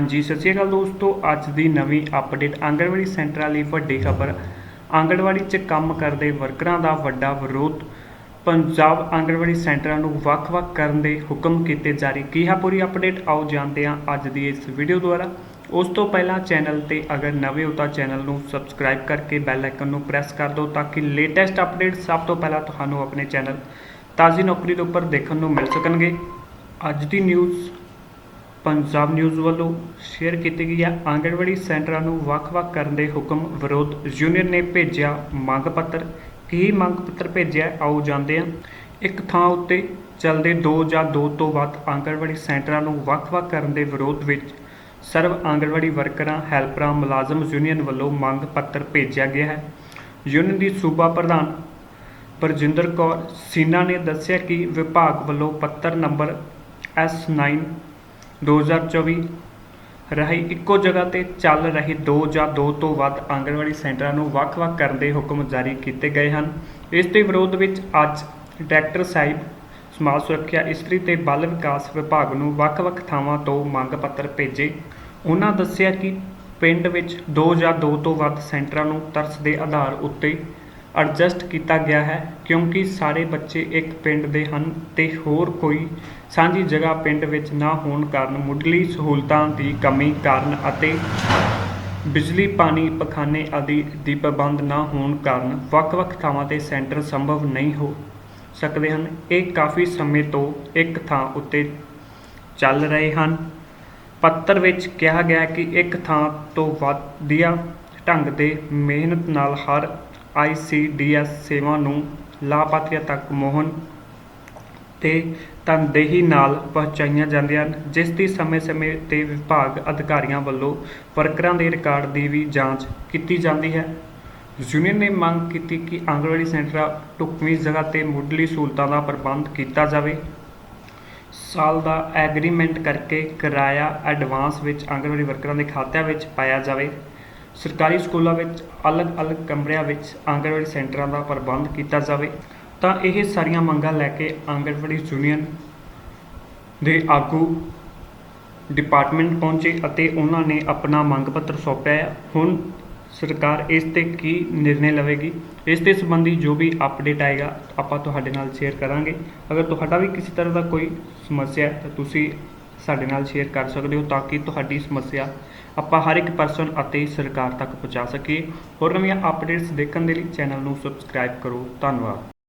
ਹਾਂਜੀ, ਸਤਿ ਸ਼੍ਰੀ ਅਕਾਲ ਦੋਸਤੋ। ਅੱਜ ਦੀ ਨਵੀਂ ਅਪਡੇਟ ਆਂਗਣਵਾੜੀ ਸੈਂਟਰਾਂ ਲਈ ਵੱਡੀ ਖਬਰ। ਆਂਗਣਵਾੜੀ 'ਚ ਕੰਮ ਕਰਦੇ ਵਰਕਰਾਂ ਦਾ ਵੱਡਾ ਵਿਰੋਧ। ਪੰਜਾਬ ਆਂਗਣਵਾੜੀ ਸੈਂਟਰਾਂ ਨੂੰ ਵੱਖ-ਵੱਖ ਕਰਨ ਦੇ ਹੁਕਮ ਕੀਤੇ ਜਾਰੀ। ਕੀ ਹੈ ਪੂਰੀ ਅਪਡੇਟ ਆਓ ਜਾਣਦੇ ਹਾਂ ਅੱਜ ਦੀ ਇਸ ਵੀਡੀਓ ਦੁਆਰਾ। ਉਸ ਤੋਂ ਪਹਿਲਾਂ ਚੈਨਲ ਤੇ ਅਗਰ ਨਵੇਂ ਹੋ ਤਾਂ ਚੈਨਲ ਨੂੰ ਸਬਸਕ੍ਰਾਈਬ ਕਰਕੇ ਬੈਲ ਆਈਕਨ ਨੂੰ ਪ੍ਰੈਸ ਕਰ ਦਿਓ ਤਾਂ ਕਿ ਲੇਟੈਸਟ ਅਪਡੇਟ ਸਭ ਤੋਂ ਪਹਿਲਾਂ ਤੁਹਾਨੂੰ ਆਪਣੇ ਚੈਨਲ ਤਾਜ਼ੀ ਨੌਕਰੀ ਦੇ ਉੱਪਰ ਦੇਖਣ ਨੂੰ ਮਿਲ ਸਕਣਗੇ। ਅੱਜ ਦੀ ਨਿਊਜ਼ ਪੰਜਾਬ ਨਿਊਜ਼ ਵੱਲੋਂ ਸ਼ੇਅਰ ਕੀਤੀ ਗਈ ਹੈ। ਆਂਗਣਵਾੜੀ ਸੈਂਟਰਾਂ ਨੂੰ ਵੱਖ-ਵੱਖ ਕਰਨ ਦੇ ਹੁਕਮ ਵਿਰੋਧ ਯੂਨੀਅਨ ਨੇ ਭੇਜਿਆ ਮੰਗ ਪੱਤਰ। ਕੀ ਮੰਗ ਪੱਤਰ ਭੇਜਿਆ, ਆਓ ਜਾਂਦੇ ਹਾਂ। ਇੱਕ ਥਾਂ ਉੱਤੇ ਚੱਲਦੇ ਦੋ ਜਾਂ ਦੋ ਤੋਂ ਵੱਧ ਆਂਗਣਵਾੜੀ ਸੈਂਟਰਾਂ ਨੂੰ ਵੱਖ-ਵੱਖ ਕਰਨ ਦੇ ਵਿਰੋਧ ਵਿੱਚ ਸਰਵ ਆਂਗਣਵਾੜੀ ਵਰਕਰਾਂ, ਹੈਲਪਰਾਂ, ਮੁਲਾਜ਼ਮ ਯੂਨੀਅਨ ਵੱਲੋਂ ਮੰਗ ਪੱਤਰ ਭੇਜਿਆ ਗਿਆ ਹੈ। ਯੂਨੀਅਨ ਦੀ ਸੂਬਾ ਪ੍ਰਧਾਨ ਪਰਜਿੰਦਰ ਕੌਰ ਸੀਨਾ ਨੇ ਦੱਸਿਆ ਕਿ ਵਿਭਾਗ ਵੱਲੋਂ ਪੱਤਰ ਨੰਬਰ S9 2024 ਰਾਹੀਂ ਇੱਕੋ ਜਗ੍ਹਾ ਤੇ ਚੱਲ ਰਹੇ ਦੋ ਜਾਂ ਦੋ ਤੋਂ ਵੱਧ ਆਂਗਣਵਾੜੀ ਸੈਂਟਰਾਂ ਨੂੰ ਵੱਖ-ਵੱਖ ਕਰਨ ਦੇ ਹੁਕਮ ਜਾਰੀ ਕੀਤੇ ਗਏ ਹਨ। ਇਸ ਦੇ ਵਿਰੋਧ ਵਿੱਚ ਅੱਜ ਡਾਇਰੈਕਟਰ ਸਾਹਿਬ ਸਮਾਜ ਸੁਰੱਖਿਆ ਇਸਤਰੀ ਤੇ ਬਾਲ ਵਿਕਾਸ ਵਿਭਾਗ ਨੂੰ ਵੱਖ-ਵੱਖ ਥਾਵਾਂ ਤੋਂ ਮੰਗ ਪੱਤਰ ਭੇਜੇ। ਉਹਨਾਂ ਦੱਸਿਆ ਕਿ ਪਿੰਡ ਵਿੱਚ ਦੋ ਜਾਂ ਦੋ ਤੋਂ ਵੱਧ ਸੈਂਟਰਾਂ ਨੂੰ ਤਰਸ ਦੇ ਆਧਾਰ ਉੱਤੇ ਐਡਜਸਟ ਕੀਤਾ ਗਿਆ ਹੈ ਕਿਉਂਕਿ ਸਾਰੇ ਬੱਚੇ ਇੱਕ ਪਿੰਡ ਦੇ ਹਨ ਤੇ ਹੋਰ ਕੋਈ ਸਾਂਝੀ ਜਗ੍ਹਾ ਪਿੰਡ ਵਿੱਚ ਨਾ ਹੋਣ ਕਾਰਨ ਮੁੱਢਲੀ ਸਹੂਲਤਾਂ ਦੀ ਕਮੀ ਕਾਰਨ ਅਤੇ ਬਿਜਲੀ, ਪਾਣੀ, ਪਖਾਨੇ ਆਦਿ ਦੀ ਪ੍ਰਬੰਧ ਨਾ ਹੋਣ ਕਾਰਨ ਵੱਖ-ਵੱਖ ਥਾਵਾਂ ਤੇ ਸੈਂਟਰ ਸੰਭਵ ਨਹੀਂ ਹੋ ਸਕਦੇ ਹਨ। ਇਹ ਕਾਫੀ ਸਮੇਂ ਤੋਂ ਇੱਕ ਥਾਂ ਉੱਤੇ ਚੱਲ ਰਹੇ ਹਨ। ਪੱਤਰ ਵਿੱਚ ਕਿਹਾ ਗਿਆ ਕਿ ਇੱਕ ਥਾਂ ਤੋਂ ਵਧੀਆ ਢੰਗ ਦੇ ਮਿਹਨਤ ਨਾਲ ਹਰ ਆਈਸੀਡੀਐਸ ਸੇਵਾ ਨੂੰ ਲਾਭਪਾਤਰੀਆਂ ਤੱਕ ਮੋਹਨ ਤੇ ਤਨਦੇਹੀ ਨਾਲ ਪਹੁੰਚਾਈਆਂ ਜਾਂਦੀਆਂ ਹਨ, ਜਿਸ ਦੀ ਸਮੇਂ-ਸਮੇਂ ਤੇ ਵਿਭਾਗ ਅਧਿਕਾਰੀਆਂ ਵੱਲੋਂ ਵਰਕਰਾਂ ਦੇ ਰਿਕਾਰਡ ਦੀ ਵੀ ਜਾਂਚ ਕੀਤੀ ਜਾਂਦੀ ਹੈ। ਯੂਨੀਅਨ ਨੇ ਮੰਗ ਕੀਤੀ ਕਿ ਆਂਗਣਵਾੜੀ ਸੈਂਟਰਾਂ ਢੁਕਵੀਂ ਜਗ੍ਹਾ ਤੇ ਮੁੱਢਲੀ ਸਹੂਲਤਾਂ ਦਾ ਪ੍ਰਬੰਧ ਕੀਤਾ ਜਾਵੇ। ਸਾਲ ਦਾ ਐਗਰੀਮੈਂਟ ਕਰਕੇ ਕਿਰਾਇਆ ਐਡਵਾਂਸ ਵਿੱਚ ਆਂਗਣਵਾੜੀ ਵਰਕਰਾਂ ਦੇ ਖਾਤਿਆਂ ਵਿੱਚ ਪਾਇਆ ਜਾਵੇ। ਸਰਕਾਰੀ ਸਕੂਲਾਂ ਵਿੱਚ ਅਲੱਗ-ਅਲੱਗ ਕਮਰਿਆਂ ਵਿੱਚ ਆਂਗਣਵਾੜੀ ਸੈਂਟਰਾਂ ਦਾ ਪ੍ਰਬੰਧ ਕੀਤਾ ਜਾਵੇ, ਤਾਂ ਇਹ ਸਾਰੀਆਂ ਮੰਗਾਂ ਲੈ ਕੇ ਆਂਗਣਵਾੜੀ ਯੂਨੀਅਨ ਦੇ ਆਗੂ ਡਿਪਾਰਟਮੈਂਟ ਪਹੁੰਚੇ ਅਤੇ ਉਹਨਾਂ ਨੇ ਆਪਣਾ ਮੰਗ ਪੱਤਰ ਸੌਂਪਿਆ। ਹੁਣ ਸਰਕਾਰ ਇਸ ਤੇ ਕੀ ਨਿਰਣੇ ਲਵੇਗੀ? ਇਸ ਦੇ ਸੰਬੰਧੀ ਜੋ ਵੀ ਅਪਡੇਟ ਆਏਗਾ, ਆਪਾਂ ਤੁਹਾਡੇ ਨਾਲ ਸ਼ੇਅਰ ਕਰਾਂਗੇ। ਅਗਰ ਤੁਹਾਡਾ ਵੀ ਕਿਸੇ ਤਰ੍ਹਾਂ ਦਾ ਕੋਈ ਸਮੱਸਿਆ ਹੈ, ਤਾਂ ਤੁਸੀਂ ਸਾਡੇ ਨਾਲ ਸ਼ੇਅਰ ਕਰ ਸਕਦੇ ਹੋ ਤਾਂ ਕਿ ਤੁਹਾਡੀ ਸਮੱਸਿਆ ਆਪਾਂ ਹਰ ਇੱਕ ਪਰਸਨ ਅਤੇ ਸਰਕਾਰ ਤੱਕ ਪਹੁੰਚਾ ਸਕੀਏ। ਹੋਰ ਨਵੀਆਂ ਅਪਡੇਟਸ ਦੇਖਣ ਦੇ ਲਈ ਚੈਨਲ ਨੂੰ ਸਬਸਕ੍ਰਾਈਬ ਕਰੋ। ਧੰਨਵਾਦ।